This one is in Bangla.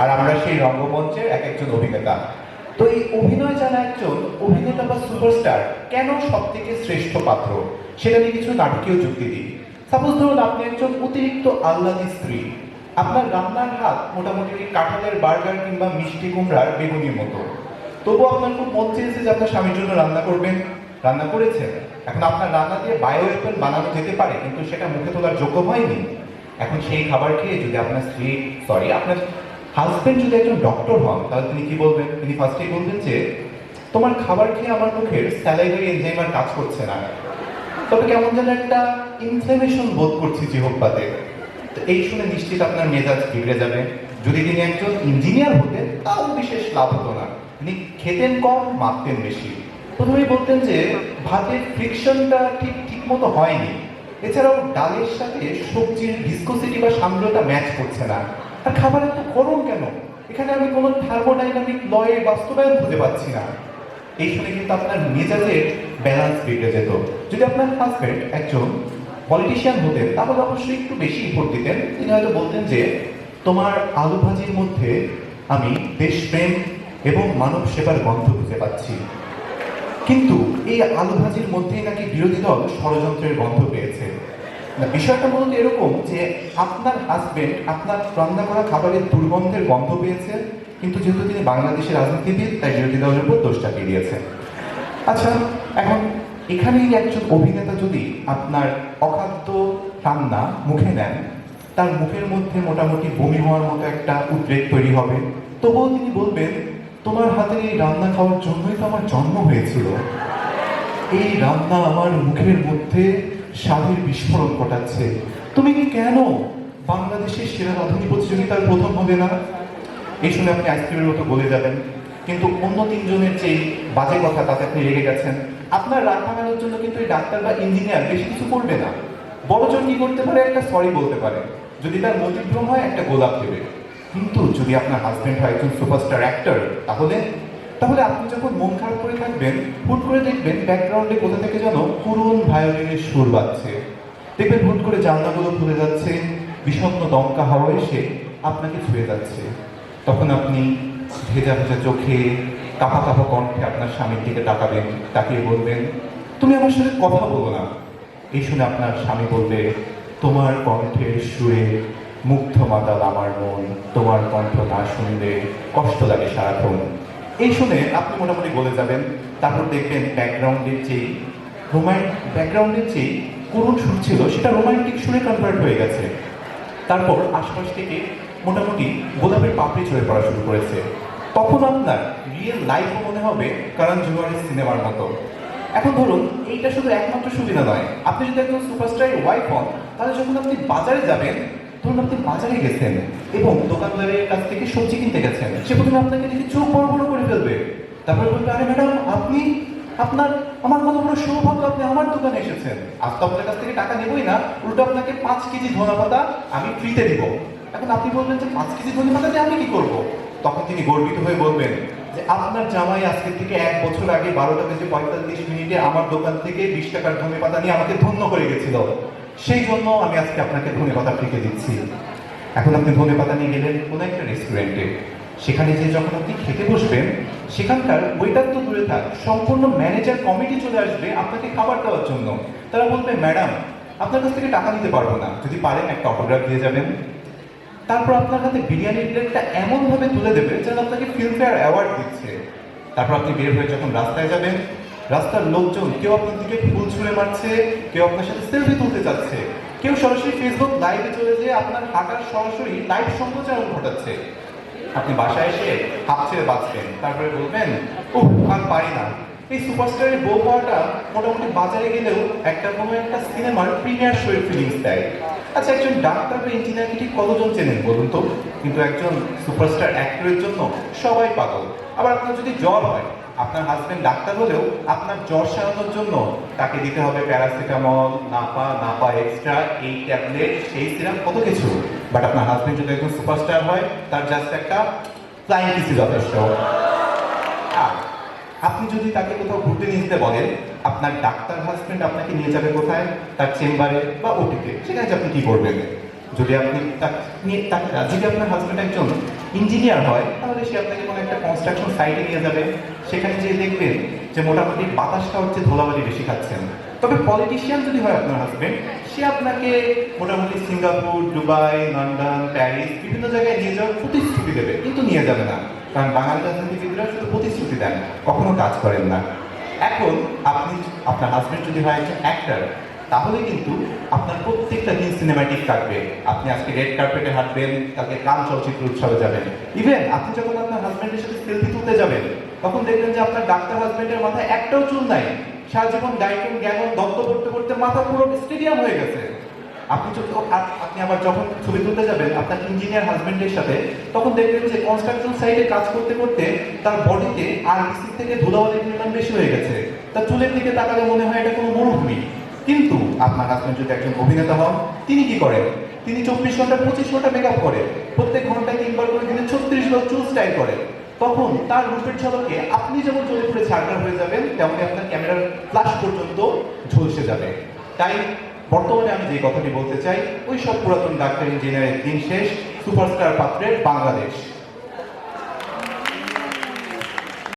আর আমরা সেই রঙ্গমঞ্চের এক একজন অভিনেতা। তো এই অভিনয় জানা একজন অভিনেতা বা সুপারস্টার কেন সব থেকে শ্রেষ্ঠ পাত্র? সেটা নিয়ে কিছু নাটকীয় যুক্তি দিই। সাপোজ ধরুন আপনি একজন অতিরিক্ত আহ্লাদী স্ত্রী। আপনার রান্নার হাত মোটামুটি কাঁঠালের বার্গার কিংবা মিষ্টি কুমড়ার বেগুনির মতো। তবুও আপনার খুব মন চেয়েছে যে আপনার স্বামীর জন্য রান্না করবেন। রান্না করেছেন। এখন আপনার রান্না দিয়ে বায়ো ওয়েপন বানানো যেতে পারে, কিন্তু সেটা মুখে তোলার যোগ্য হয়নি। এখন সেই খাবার খেয়ে যদি আপনার স্ত্রী সরি আপনার হাজবেন্ড যদি একজন ডক্টর হন, তাহলে তিনি কি বলবেন? তিনি ফার্স্টেই বলবেন যে, তোমার খাবার খেয়ে আমার মুখের স্যালাইভারি এনজাইম আর কাজ করছে না। তবে কেমন যেন একটা ইনফ্লেমেশন বোধ করছি জিহব্বাতে তো এই শুনে নিশ্চিত আপনার মেজাজ বিগড়ে যাবে। যদি তিনি একজন ইঞ্জিনিয়ার হতেন, তাও বিশেষ লাভ হতো না। তিনি খেতেন কম মাপতেন বেশি। প্রথমেই বলতেন যে, ভাতের ফ্রিকশনটা ঠিক ঠিক মতো হয়নি। এছাড়াও ডালের সাথে সবজির ভিসকোসিটি বা সাম্যতা ম্যাচ করছে না। আর খাবার এত গরম কেন? এখানে আমি কোনো থার্মোডাইনামিক লয়ের বাস্তবায়ন খুঁজে পাচ্ছি না। এই শুনে কিন্তু আপনার মেজাজের ব্যালেন্স বিগড়ে যেত। যদি আপনার হাজব্যান্ড একজন পলিটিশিয়ান হতেন, তাহলে অবশ্যই একটু বেশি ইম্পোর্ট দিতেন। তিনি হয়তো বলতেন যে, তোমার আলু ভাজির মধ্যে আমি দেশপ্রেম এবং মানব সেবার গন্ধ খুঁজে পাচ্ছি। কিন্তু এই আলু ভাজির মধ্যেই নাকি বিরোধী দল ষড়যন্ত্রের গন্ধ পেয়েছে। বিষয়টা মূলত এরকম যে আপনার হাজবেন্ড আপনার রান্না করা খাবারের দুর্গন্ধের গন্ধ পেয়েছে, কিন্তু যেহেতু তিনি বাংলাদেশের রাজনীতিবিদ, তাই বিরোধী দলের উপর দোষ চাপিয়ে দিয়েছেন আচ্ছা এখন এখানেই একজন অভিনেতা যদি আপনার অখাদ্য রান্না মুখে নেন, তার মুখের মধ্যে মোটামুটি বমি হওয়ার মতো একটা উদ্বেগ তৈরি হবে। তবুও তিনি বলবেন, তোমার হাতের এই রান্না খাওয়ার জন্যই তো আমার জন্ম হয়েছিল। এই রান্না আমার মুখের মধ্যে স্বাদের বিস্ফোরণ ঘটাচ্ছে। তুমি কেন বাংলাদেশের সেরা রাঁধুনি প্রতিযোগিতার প্রথম হবে না? এই শুনে আপনি আইসক্রিমের মতো বলে যাবেন। কিন্তু অন্য তিনজনের যে বাজে কথা তাতে আপনি রেগে গেছেন। আপনার রাগ ভাঙানোর জন্য কিন্তু এই ডাক্তার বা ইঞ্জিনিয়ার বেশি কিছু করবে না। বড়জন কি করতে পারে? একটা সরি বলতে পারে। যদি তার মতিভ্রম হয়, একটা গোলাপ দেবে কিন্তু যদি আপনার হাজবেন্ড হয়, একজন সুপারস্টার অ্যাক্টর তাহলে তাহলে আপনি যখন মন খারাপ করে থাকবেন, হুট করে দেখবেন ব্যাকগ্রাউন্ডে কোথা থেকে যেন পুরন ভায়োলিনের সুর বাজছে। দেখবেন হুট করে জানলাগুলো খুলে যাচ্ছে, বিষণ্ণ দমকা হাওয়া এসে আপনাকে ছুঁয়ে যাচ্ছে। তখন আপনি ভেজা ভেজা চোখে, কাপা কাপা কণ্ঠে আপনার স্বামীর দিকে তাকাবেন, তাকিয়ে বলবেন, তুমি আমার সাথে কথা বলো না। এই শুনে আপনার স্বামী বলবে, তোমার কণ্ঠে শুয়ে মুগ্ধ মাতাল আমার মন, তোমার কণ্ঠ না শুনলে কষ্ট লাগে সারাক্ষণ। এই শুনে আপনি মোটামুটি বলে যাবেন, তারপর দেখবেন ব্যাকগ্রাউন্ডের যেই রোমান্ট ব্যাকগ্রাউন্ডের যেই করুণ সুর ছিল, সেটা রোমান্টিক সুরে কনভার্ট হয়ে গেছে। তারপর আশপাশ থেকে মোটামুটি গোলাপের পাপড়ি ঝরে পড়া শুরু করেছে। তখন আপনার রিয়েল লাইফও মনে হবে কারণ জুয়ারের সিনেমার মতো। এখন ধরুন, এইটা শুধু একমাত্র সুবিধা নয়। আপনি যদি একজন সুপারস্টারের ওয়াইফ হন, তাহলে যখন আপনি বাজারে যাবেন ধরুন আপনি বাজারে গেছেন এবং দোকানদারের কাছ থেকে সবজি কিনতে গেছেন। সে প্রথমে আপনাকে দেখে চোখ বড় বড় করে ফেলবে। তারপরে বলবে, আরে ম্যাডাম, আপনি, আপনার, আমার কত বড় সৌভাগ্য, আপনি আমার দোকানে এসেছেন। আজ তো আপনার কাছ থেকে টাকা নেবই না, উল্টো আপনাকে পাঁচ কেজি ধনা পাতা আমি ফ্রিতে দিব। এখন আপনি বলবেন যে, পাঁচ কেজি ধনে পাতা দিয়ে আমি কি করব? তখন তিনি গর্বিত হয়ে বলবেন যে আপনার জামাই আজকে থেকে এক বছর আগে বারোটা বেজে পঁয়তাল্লিশ মিনিটে আমার দোকান থেকে বিশ টাকার ধনে পাতা নিয়ে আমাকে ধন্য করে গেছিল। সেই জন্য আমি আজকে আপনাকে ধনে পাতা ফ্রিতে দিচ্ছি। এখন আপনি ধনে পাতা নিয়ে গেলেন কোনো একটা রেস্টুরেন্টে সেখানে যে যখন আপনি খেতে বসবেন, সেখানকার ওয়েটার তো দূরে থাক, সম্পূর্ণ ম্যানেজার কমিটি চলে আসবে আপনাকে খাবার দেওয়ার জন্য। তারা বলবে, ম্যাডাম, আপনার কাছ থেকে টাকা নিতে পারব না। যদি পারেন একটা অটোগ্রাফ দিয়ে যাবেন। তারপর আপনার হাতে বিরিয়ানির প্লেটটা এমনভাবে তুলে দেবে যেন আপনাকে ফিল্মফেয়ার অ্যাওয়ার্ড দিচ্ছে। তারপর আপনি বের হয়ে যখন রাস্তায় যাবেন, রাস্তার লোকজন কেউ আপনার দিকে ফুল ছুঁড়ে মারছে, কেউ আপনার সাথে সেলফি তুলতে যাচ্ছে কেউ সরাসরি ফেসবুক লাইভে চলে যেয়ে আপনার হাঁটার সরাসরি লাইভ সম্প্রচারণ ঘটাচ্ছে। আপনি বাসায় এসে হাফ ছেড়ে বাঁচবেন তারপরে বলবেন ও আর পারি না। এই সুপারস্টারের বউ হওয়াটা মোটামুটি বাজারে গেলেও একটা কোনো একটা সিনেমার প্রিমিয়ার শোয়ের ফিলিংস দেয়। আচ্ছা একজন ডাক্তার বা ইঞ্জিনিয়ারকে ঠিক কতজন চেনেন বলুন তো? কিন্তু একজন সুপারস্টার অ্যাক্টরের জন্য সবাই পাগল। আবার আপনার যদি জ্বর হয়, আপনার হাজবেন্ড ডাক্তার হলেও আপনার জ্বর সারানোর জন্য তাকে দিতে হবে প্যারাসিটামল নাপা নাপা এক্সট্রা এই ট্যাবলেট সেই সিরাম কত কিছু। বাট আপনার হাজবেন্ড যদি একজন সুপারস্টার হয়, তার জাস্ট একটা ফ্লাইং কিসি যথেষ্ট। আর আপনি যদি তাকে কোথাও ঘুরতে নিয়ে যেতে বলেন, আপনার ডাক্তার হাজবেন্ড আপনাকে নিয়ে যাবে কোথায়? তার চেম্বারে বা ওটিতে সেখানে আপনি কি করবেন? যদি আপনি যদি আপনার হাজবেন্ড একজন ইঞ্জিনিয়ার হয়, তাহলে সে আপনাকে কোনো একটা কনস্ট্রাকশন সাইটে নিয়ে যাবে। সেখানে যেয়ে দেখবেন যে মোটামুটি বাতাসটা হচ্ছে ধোলাবালি বেশি খাচ্ছেন। তবে পলিটিশিয়ান যদি হয় আপনার হাজবেন্ড সে আপনাকে মোটামুটি সিঙ্গাপুর, দুবাই, লন্ডন, প্যারিস, বিভিন্ন জায়গায় নিয়ে যাওয়ার প্রতিশ্রুতি দেবে, কিন্তু নিয়ে যাবে না। কারণ বাঙালি রাজনীতিবিদরা শুধু প্রতিশ্রুতি দেন কখনো কাজ করেন না। এখন আপনি, আপনার হাজবেন্ড যদি হয় একজন অ্যাক্টর তাহলে কিন্তু আপনার প্রত্যেকটা দিন সিনেমাটিক কাটবে। আপনি আজকে রেড কার্পেটে হাঁটবেন, কালকে কান চলচ্চিত্র উৎসবে যাবেন। ইভেন আপনি যখন আপনার হাজবেন্ডের সাথে সেলফি তুলতে যাবেন, তখন দেখবেন যে আপনার ডাক্তার হাজবেন্ডের মাথায় একটাও চুল নাই। সারা জীবন গাইকেন জ্ঞান দত্ত করতে করতে মাথা পুরো স্টেডিয়াম হয়ে গেছে। আপনি আপনি আবার যখন ছবি তুলতে যাবেন, আপনার ইঞ্জিনিয়ার হাজবেন্ডের সাথে, তখন দেখবেন যে কনস্ট্রাকশন সাইটে কাজ করতে করতে তার বডিতে আরবিসি থেকে ধুলাবালির পরিমাণ বেশি হয়ে গেছে। তার চুলের দিকে তাকালে মনে হয় এটা কোনো মরুভূমি কিন্তু আপনার হাজবেন্ড যদি একজন অভিনেতা হন, তিনি কি করেন? তিনি চব্বিশ ঘণ্টা, পঁচিশ ঘণ্টা মেকআপ করে প্রত্যেক ঘন্টায় তিনবার করে দিনে ছত্রিশ বার চুল স্টাইল করে। তখন তার রূপের ঝলকে আপনি যেমন জ্বলে পুড়ে ছাড়কার হয়ে যাবেন, তেমনি আপনার ক্যামেরার ফ্লাশ পর্যন্ত ঝলসে যাবে। তাই বর্তমানে আমি যে কথাটি বলতে চাই, ওই সব পুরাতন ডাক্তার ইঞ্জিনিয়ারের দিন শেষ, সুপারস্টার পাত্রের বাংলাদেশ।